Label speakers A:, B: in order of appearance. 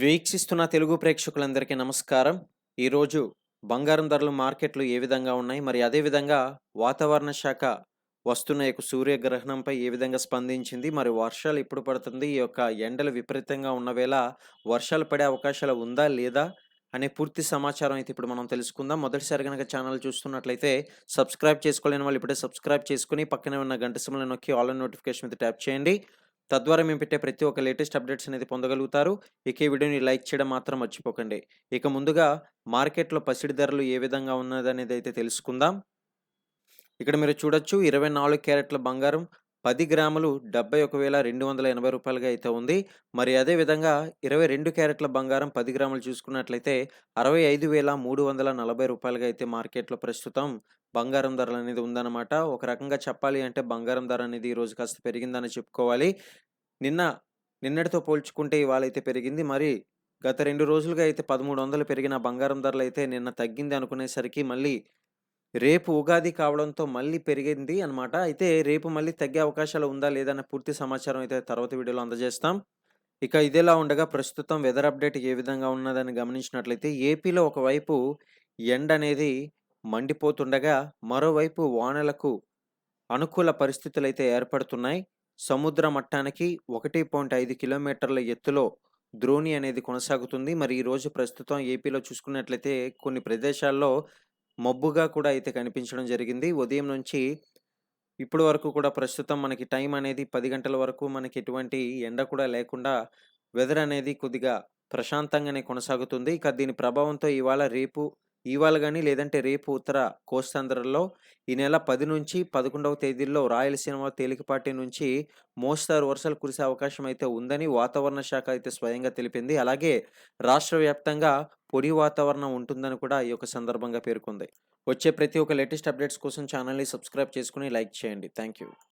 A: వీక్షిస్తున్న తెలుగు ప్రేక్షకులందరికీ నమస్కారం. ఈరోజు బంగారం ధరలు మార్కెట్లు ఏ విధంగా ఉన్నాయి? మరి అదే విధంగా వాతావరణ శాఖ వస్తున్న యొక్క సూర్యగ్రహణంపై ఏ విధంగా స్పందించింది? మరి వర్షాలు ఎప్పుడు పడుతుంది? ఈ యొక్క ఎండలు విపరీతంగా ఉన్న వేళ వర్షాలు పడే అవకాశాలు ఉందా? లేదా? అనే పూర్తి సమాచారం అయితే ఇప్పుడు మనం తెలుసుకుందాం. మొదటిసారి గనక ఛానల్ చూస్తున్నట్లయితే సబ్స్క్రైబ్ చేసుకోలేని వాళ్ళు ఇప్పుడే సబ్స్క్రైబ్ చేసుకొని పక్కనే ఉన్న గంట సింబల్‌ని నొక్కి ఆన్లైన్ నోటిఫికేషన్ మీద ట్యాప్ చేయండి. తద్వారా మేము పెట్టే ప్రతి ఒక్క లేటెస్ట్ అప్డేట్స్ అనేది పొందగలుగుతారు. ఇక ఈ వీడియోని లైక్ చేయడం మాత్రం మర్చిపోకండి. ఇక ముందుగా మార్కెట్‌లో పసిడి ధరలు ఏ విధంగా ఉన్నదనేది అయితే తెలుసుకుందాం. ఇక్కడ మీరు చూడొచ్చు 24 క్యారెట్ల బంగారం పది గ్రాములు డెబ్భై ఒకవేల రెండు వందల ఎనభై రూపాయలుగా అయితే ఉంది. మరి అదే విధంగా 22 క్యారెట్ల బంగారం పది గ్రాములు చూసుకున్నట్లయితే అరవై ఐదు వేల మూడు వందల నలభై రూపాయలుగా అయితే మార్కెట్‌లో ప్రస్తుతం బంగారం ధరలు అనేది ఉందన్నమాట. ఒక రకంగా చెప్పాలి అంటే బంగారం ధర అనేది ఈరోజు కాస్త పెరిగిందని చెప్పుకోవాలి. నిన్న నిన్నటితో పోల్చుకుంటే ఇవాళ అయితే పెరిగింది. మరి గత రెండు రోజులుగా అయితే 1300 పెరిగిన బంగారం ధరలు అయితే నిన్న తగ్గింది అనుకునేసరికి మళ్ళీ రేపు ఉగాది కావడంతో మళ్ళీ పెరిగింది అనమాట అయితే రేపు మళ్ళీ తగ్గే అవకాశాలు ఉందా? లేదా? పూర్తి సమాచారం అయితే తర్వాత వీడియోలో అందజేస్తాం. ఇక ఇదిలా ఉండగా ప్రస్తుతం వెదర్ అప్డేట్ ఏ విధంగా ఉన్నదని గమనించినట్లయితే ఏపీలో ఒకవైపు ఎండనేది మండిపోతుండగా మరోవైపు వానలకు అనుకూల పరిస్థితులైతే ఏర్పడుతున్నాయి. సముద్ర మట్టానికి 1.5 కిలోమీటర్ల ఎత్తులో ద్రోణి అనేది కొనసాగుతుంది. మరి ఈరోజు ప్రస్తుతం ఏపీలో చూసుకున్నట్లయితే కొన్ని ప్రదేశాల్లో మబ్బుగా కూడా అయితే కనిపించడం జరిగింది. ఉదయం నుంచి ఇప్పటి వరకు కూడా ప్రస్తుతం మనకి టైం అనేది పది గంటల వరకు మనకి ఎటువంటి ఎండ కూడా లేకుండా వెదర్ అనేది కొద్దిగా ప్రశాంతంగానే కొనసాగుతుంది. ఇక దీని ప్రభావంతో ఇవాళ, రేపు ఇవాళ కానీ లేదంటే రేపు ఉత్తర కోస్తాంధ్రలో ఈ నెల పది నుంచి 11వ తేదీల్లో రాయలసీమ తేలికపాటి నుంచి మోస్తారు వర్షాలు కురిసే అవకాశం అయితే ఉందని వాతావరణ శాఖ అయితే స్వయంగా తెలిపింది. అలాగే రాష్ట్ర వ్యాప్తంగా పొడి వాతావరణం ఉంటుందని కూడా ఈ యొక్క సందర్భంగా పేర్కొంది. వచ్చే ప్రతి ఒక్క లేటెస్ట్ అప్డేట్స్ కోసం ఛానల్‌ని సబ్స్క్రైబ్ చేసుకొని లైక్ చేయండి. Thank you.